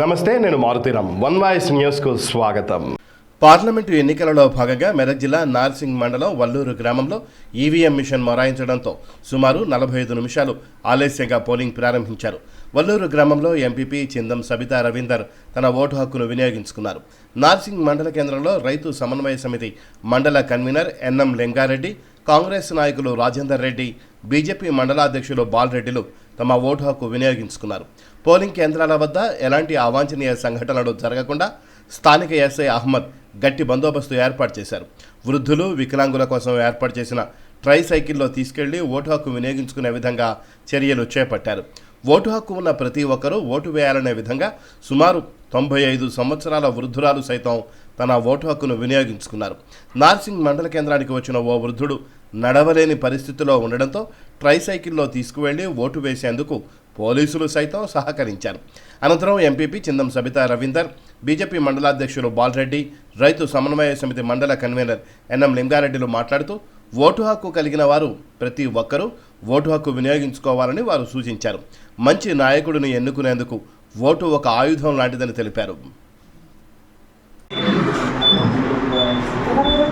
నమస్తే నేను Maruthi Ram one voice న్యూస్కు స్వాగతం. పార్లమెంటు ఎన్నికలలో భాగంగా మెదక్ జిల్లా నార్సింగ్ మండలం వల్లూరు గ్రామంలో ఈవీఎం మిషన్ మొరాయించడంతో సుమారు నలభై ఐదు నిమిషాలు ఆలస్యంగా పోలింగ్ ప్రారంభించారు. వల్లూరు గ్రామంలో ఎంపీపీ చిందం సబితా రవీందర్ తన ఓటు హక్కును వినియోగించుకున్నారు. నార్సింగ్ మండల కేంద్రంలో రైతు సమన్వయ సమితి మండల కన్వీనర్ ఎన్ఎం లింగారెడ్డి కాంగ్రెస్ నాయకులు రాజేందర్ రెడ్డి బీజేపీ మండలాధ్యక్షులు బాలరెడ్డిలు తమ ఓటు హక్కు వినియోగించుకున్నారు. పోలింగ్ కేంద్రాల వద్ద ఎలాంటి అవాంఛనీయ సంఘటనలు జరగకుండా స్థానిక ఎస్ఐ అహ్మద్ గట్టి బందోబస్తు ఏర్పాటు చేశారు. వృద్ధులు వికలాంగుల కోసం ఏర్పాటు చేసిన ట్రై సైకిల్లో తీసుకెళ్ళి ఓటు హక్కు వినియోగించుకునే విధంగా చర్యలు చేపట్టారు. ఓటు హక్కు ఉన్న ప్రతి ఒక్కరూ ఓటు వేయాలనే విధంగా సుమారు తొంభై ఐదు సంవత్సరాల వృద్ధురాలు సైతం తన ఓటు హక్కును వినియోగించుకున్నారు. నార్సింగ్ మండల కేంద్రానికి వచ్చిన ఓ వృద్ధుడు నడవలేని పరిస్థితిలో ఉండడంతో ట్రైసైకిల్లో తీసుకువెళ్ళి ఓటు వేసేందుకు పోలీసులు సైతం సహకరించారు. అనంతరం ఎంపీపీ చిందం సబితా రవీందర్ బీజేపీ మండలాధ్యక్షులు బాలరెడ్డి రైతు సమన్వయ సమితి మండల కన్వీనర్ ఎన్ఎం లింగారెడ్డిలు మాట్లాడుతూ ఓటు హక్కు కలిగిన వారు ప్రతి ఒక్కరూ ఓటు హక్కు వినియోగించుకోవాలని వారు సూచించారు. మంచి నాయకుడిని ఎన్నుకునేందుకు ఓటు ఒక ఆయుధం లాంటిదని తెలిపారు.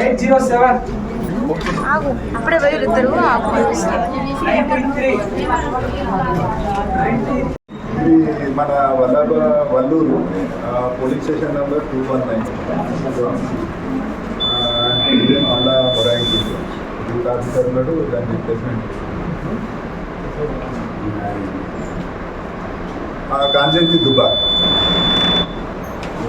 Eight zero seven. అప్పుడే పోయి ఇద్దరు మన Vallabha Valluru police station number two one nine. మళ్ళా మొరాయించి రూట్ ఆఫీసర్ ఉన్నాడు దాని రిప్లేస్మెంట్ కాన్సెన్సీ దుబ్బా.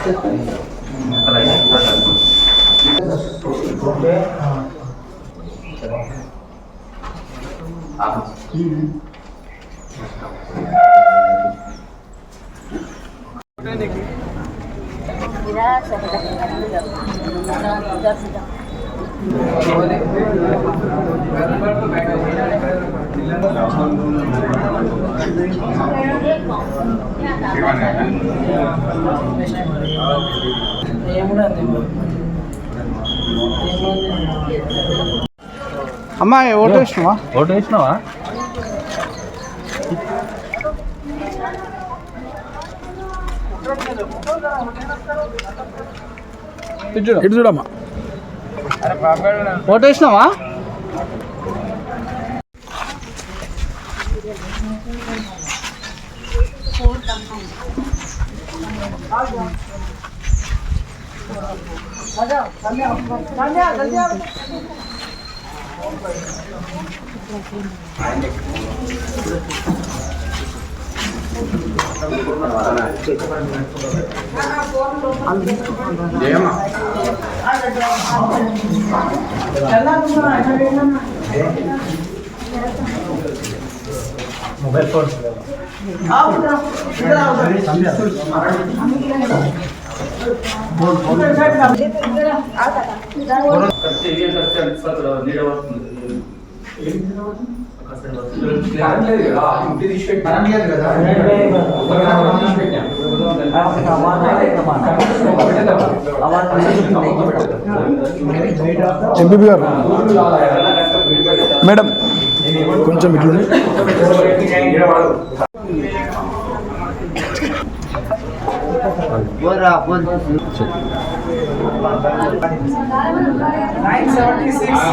apalagi oke ah అమ్మా ఓటు వేసినావా? ఓటు వేసినావా? ఇటు చూడమ్మా. ఓటు వేసినావా? ఏమా ఎలా ఎంపీపీ గారు. మేడం కొంచెం ఇట్లుండి నైన్ సెవెంటీ సిక్స్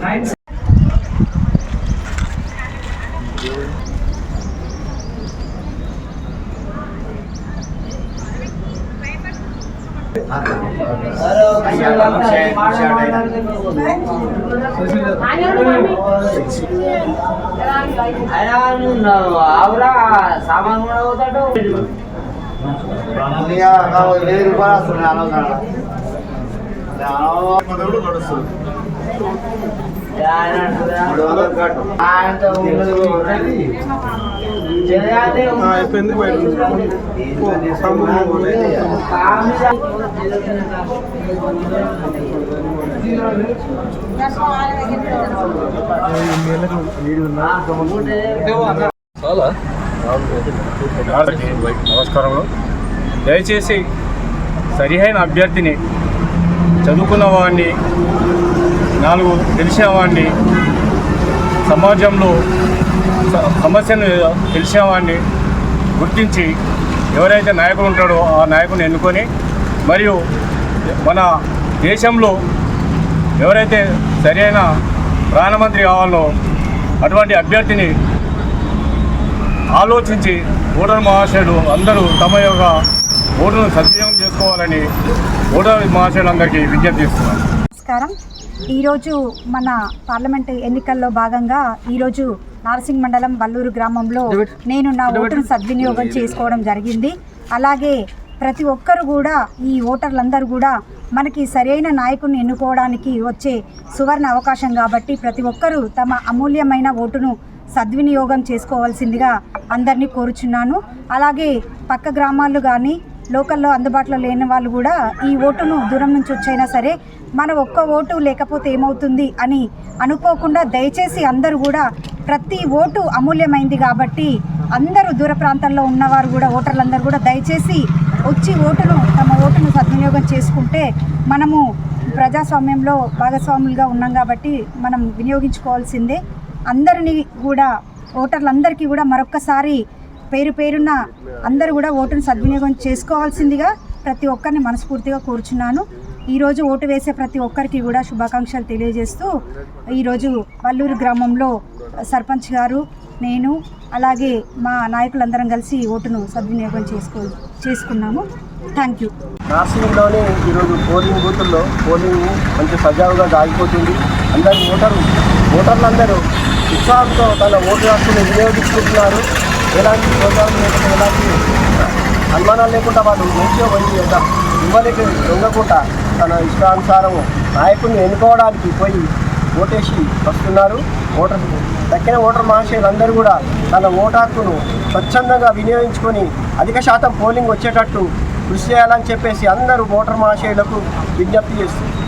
మళ్ళా ఆవురా సామాన్ కూడా అవుతాడు వెయ్యి రూపాయలు వస్తుంది అనవసరం నమస్కారం దయచేసి సరిహైన అభ్యర్థిని చదువుకున్న వాడిని నాలుగు తెలిసేవాడిని. సమాజంలో సమస్యను తెలిసేవాడిని గుర్తించి ఎవరైతే నాయకుడు ఉంటాడో ఆ నాయకుని ఎన్నుకొని మరియు మన దేశంలో ఎవరైతే సరైన ప్రధానమంత్రి కావాలో అటువంటి అభ్యర్థిని ఆలోచించి ఓటర్ మహాశయుడు అందరూ తమ యొక్క ఓటును సద్వినియోగం చేసుకోవాలని ఓటర్ మహాశయులందరికీ విజ్ఞప్తి చేస్తున్నారు నమస్కారం. ఈరోజు మన పార్లమెంట్ ఎన్నికల్లో భాగంగా ఈరోజు నార్సింగ్ మండలం వల్లూరు గ్రామంలో నేను నా ఓటును సద్వినియోగం చేసుకోవడం జరిగింది. అలాగే ప్రతి ఒక్కరు కూడా ఈ ఓటర్లందరూ కూడా మనకి సరైన నాయకుడిని ఎన్నుకోవడానికి వచ్చే సువర్ణ అవకాశం కాబట్టి ప్రతి ఒక్కరూ తమ అమూల్యమైన ఓటును సద్వినియోగం చేసుకోవాల్సిందిగా అందరినీ కోరుచున్నాను. అలాగే పక్క గ్రామాలు కానీ లోకల్లో అందుబాటులో లేని వాళ్ళు కూడా ఈ ఓటును దూరం నుంచి వచ్చైనా సరే మన ఒక్క ఓటు లేకపోతే ఏమవుతుంది అని అనుకోకుండా దయచేసి అందరూ కూడా ప్రతి ఓటు అమూల్యమైంది కాబట్టి అందరూ దూర ప్రాంతాల్లో ఉన్నవారు కూడా ఓటర్లందరూ కూడా దయచేసి వచ్చి ఓటును తమ ఓటును సద్వినియోగం చేసుకుంటే మనము ప్రజాస్వామ్యంలో భాగస్వాములుగా ఉన్నాం కాబట్టి మనం వినియోగించుకోవాల్సిందే. అందరినీ కూడా ఓటర్లందరికీ కూడా మరొక్కసారి పేరు పేరున్న అందరూ కూడా ఓటును సద్వినియోగం చేసుకోవాల్సిందిగా ప్రతి ఒక్కరిని మనస్ఫూర్తిగా కోరుచున్నాను. ఈరోజు ఓటు వేసే ప్రతి ఒక్కరికి కూడా శుభాకాంక్షలు తెలియజేస్తూ ఈరోజు వల్లూరు గ్రామంలో సర్పంచ్ గారు నేను అలాగే మా నాయకులందరం కలిసి ఓటును సద్వినియోగం చేసుకో చేసుకున్నాము. థ్యాంక్ యూ రాష్ట్రంలోనే ఈరోజు పోలింగ్ బూతుల్లో పోలింగ్ మంచి సజావుగా సాగిపోతుంది అందరు ఓటరు. ఓటర్లందరూ ఉత్సాహంతో తన ఓటు హక్కును వినియోగించుకుంటున్నారు. ఎలాంటి ప్రోగ్రాం లేకుండా ఎలాంటి అనుమానాలు లేకుండా వాళ్ళు మంచిగా పోయి యొక్క ఇవ్వలేక దొంగకుండా తన ఇష్టానుసారము నాయకుడిని ఎన్నుకోవడానికి పోయి ఓటేసి వస్తున్నారు. ఓటర్ దక్కిన ఓటర్ మహాశయులందరూ కూడా తన ఓటాకును స్వచ్ఛందంగా వినియోగించుకొని అధిక శాతం పోలింగ్ వచ్చేటట్టు కృషి చేయాలని చెప్పేసి అందరూ ఓటర్ మహాశయులకు విజ్ఞప్తి చేస్తున్నారు